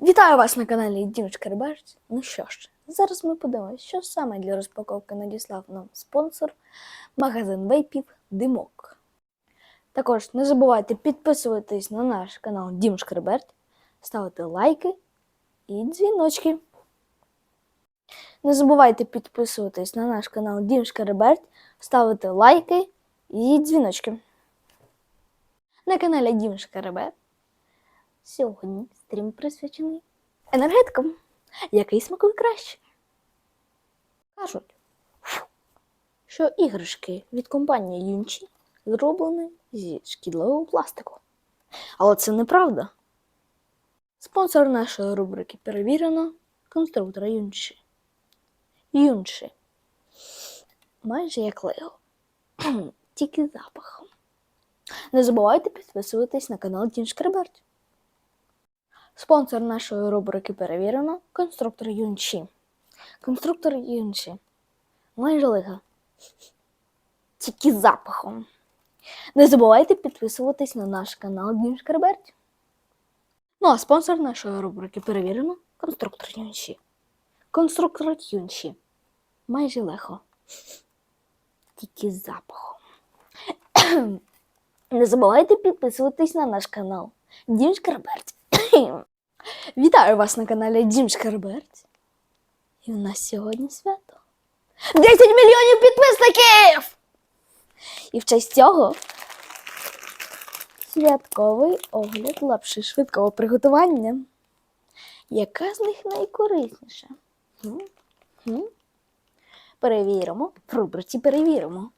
Вітаю вас на каналі Дімочка Рибарць. Ну що ж, зараз ми подивимося, що саме для розпаковки надіслав нам спонсор магазин вейпів Димок. Також не забувайте підписуватись на наш канал Дімочка Риберт, ставити лайки і дзвіночки. Не забувайте підписуватись на наш канал Дімочка Риберт, ставити лайки і дзвіночки. На каналі Дімочка Риберт Сьогодні стрім присвячений енергетикам. Який смакує краще? Кажуть, що іграшки від компанії Юнчі зроблені зі шкідливого пластику. Але це неправда. Спонсор нашої рубрики перевірено конструктора Юнчі. Юнчі. Майже як Лего. Тільки запахом. Не забувайте підписуватись на канал Дін Шкреберт. Спонсор нашої рубрики перевірено конструктор Юнчі. Конструктор Юнчі. Майже лига. Тільки запахом. Не забувайте підписуватись на наш канал Дім. Ну а спонсор нашої рубрики перевірено конструктор Юнчі. Конструктор Юнчі. Майже легко. Тільки запахом. Не забувайте підписуватись на наш канал Дім Шкреберт. Вітаю вас на каналі Дім Шкарберт. І у нас сьогодні свято. 10 мільйонів підписників! І в честь цього святковий огляд лапши швидкого приготування. Яка з них найкорисніша? Перевіримо. В рубриці перевіримо.